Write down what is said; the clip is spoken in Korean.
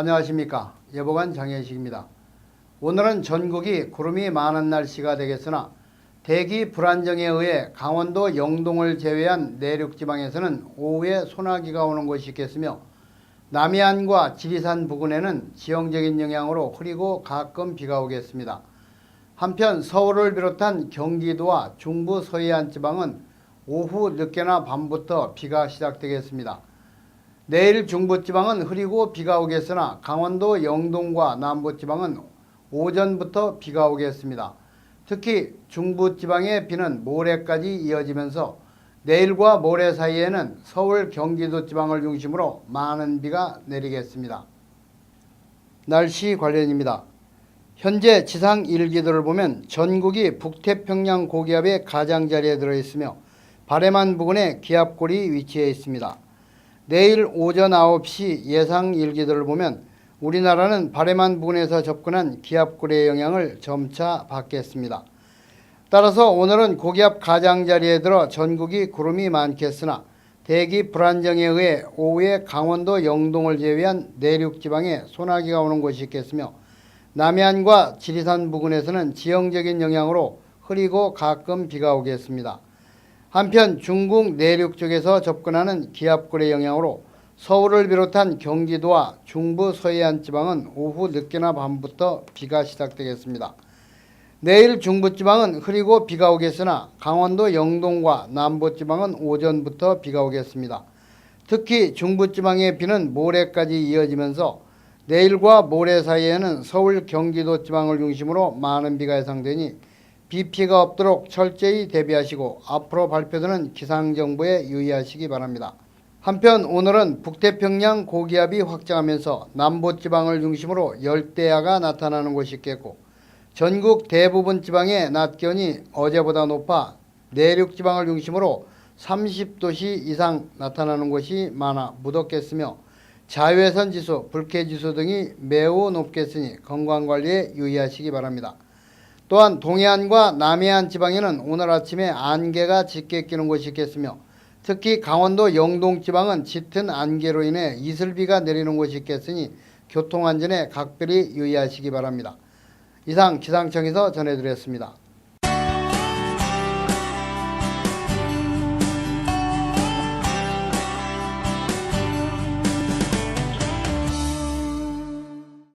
안녕하십니까 여보관 장혜식입니다. 오늘은 전국이 구름이 많은 날씨가 되겠으나 대기 불안정에 의해 강원도 영동을 제외한 내륙 지방에서는 오후에 소나기가 오는 곳이 있겠으며 남해안과 지리산 부근에는 지형적인 영향으로 흐리고 가끔 비가 오겠습니다. 한편 서울을 비롯한 경기도와 중부 서해안 지방은 오후 늦게나 밤부터 비가 시작되겠습니다. 내일 중부지방은 흐리고 비가 오겠으나 강원도 영동과 남부지방은 오전부터 비가 오겠습니다. 특히 중부지방의 비는 모레까지 이어지면서 내일과 모레 사이에는 서울 경기도 지방을 중심으로 많은 비가 내리겠습니다. 날씨 관련입니다. 현재 지상 일기도를 보면 전국이 북태평양 고기압의 가장자리에 들어 있으며 바레만 부근에 기압골이 위치해 있습니다. 내일 오전 9시 예상 일기도를 보면 우리나라는 바레만 부근에서 접근한 기압골의 영향을 점차 받겠습니다. 따라서 오늘은 고기압 가장자리에 들어 전국이 구름이 많겠으나 대기 불안정에 의해 오후에 강원도 영동을 제외한 내륙 지방에 소나기가 오는 곳이 있겠으며 남해안과 지리산 부근에서는 지형적인 영향으로 흐리고 가끔 비가 오겠습니다. 한편 중국 내륙 쪽에서 접근하는 기압골의 영향으로 서울을 비롯한 경기도와 중부 서해안 지방은 오후 늦게나 밤부터 비가 시작되겠습니다. 내일 중부지방은 흐리고 비가 오겠으나 강원도 영동과 남부지방은 오전부터 비가 오겠습니다. 특히 중부지방의 비는 모레까지 이어지면서 내일과 모레 사이에는 서울 경기도 지방을 중심으로 많은 비가 예상되니 비 피해가 없도록 철저히 대비하시고 앞으로 발표되는 기상정보에 유의하시기 바랍니다. 한편 오늘은 북태평양 고기압이 확장하면서 남부지방을 중심으로 열대야가 나타나는 곳이 있겠고 전국 대부분 지방의 낮 기온이 어제보다 높아 내륙 지방을 중심으로 30도씨 이상 나타나는 곳이 많아 무덥겠으며 자외선 지수, 불쾌 지수 등이 매우 높겠으니 건강 관리에 유의하시기 바랍니다. 또한 동해안과 남해안 지방에는 오늘 아침에 안개가 짙게 끼는 곳이 있겠으며 특히 강원도 영동 지방은 짙은 안개로 인해 이슬비가 내리는 곳이 있겠으니 교통안전에 각별히 유의하시기 바랍니다. 이상 기상청에서 전해드렸습니다.